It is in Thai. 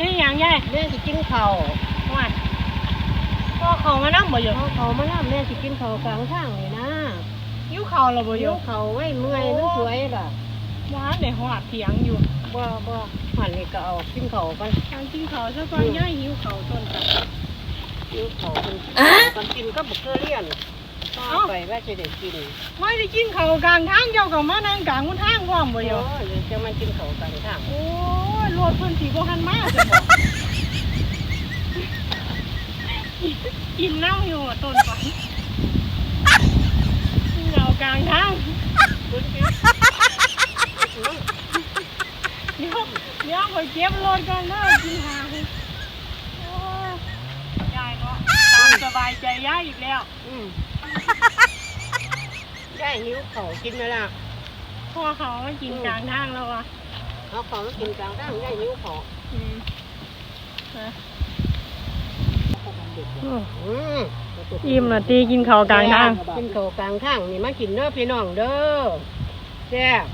นี่หยังยายแม่สิกินข้าวว่าพ่อเขามานั่งบ่อยู่เอาเขามาแล้วแม่สิกินข้าวกลางทางนี่นะยิ้วเขาเราบ่อเดี๋ยยู่วเขาไว้เมื่อยมันสวยล่ะว้านในหอดเถียงอยู่บ่บ่หันนี่ก็เอากินข้าวกัน ทางกินเขาซะก่อนย่ายหิวเขาต้นกันกินข้าวกันกันกินก็บ่เคยเรียนเอาไปว่าจะได้กินไม่ได้กินเขากลางทางเจ้าก็มานั่งกลางบนทางพร้อมบ่อยู่ยเดี๋ยวจะมากินข้าวกลางทางโอ้ รถเพิ่นสิบ่ทันมาจะบอกกินน้ำอยู่อะต้นไปเรากลางทางเดี๋ยวเดี๋ยวไปเก็บรถก่อนเด้อกินหางโอ้ยยายก็ตามสบายใจยายอีกแล้วอืมได้หิวข้าวกินแล้วล่ะพ่อเขามากินกลางทางแล้ววะ เอาข้าวมากินกลางทางได้หิวข้าวอืมฮะอืมอิ่มละตีกินเขาวกลางทาง กินข้าวกลางทางนี่มากินเด้อพี่น้องเด้อแซ่บ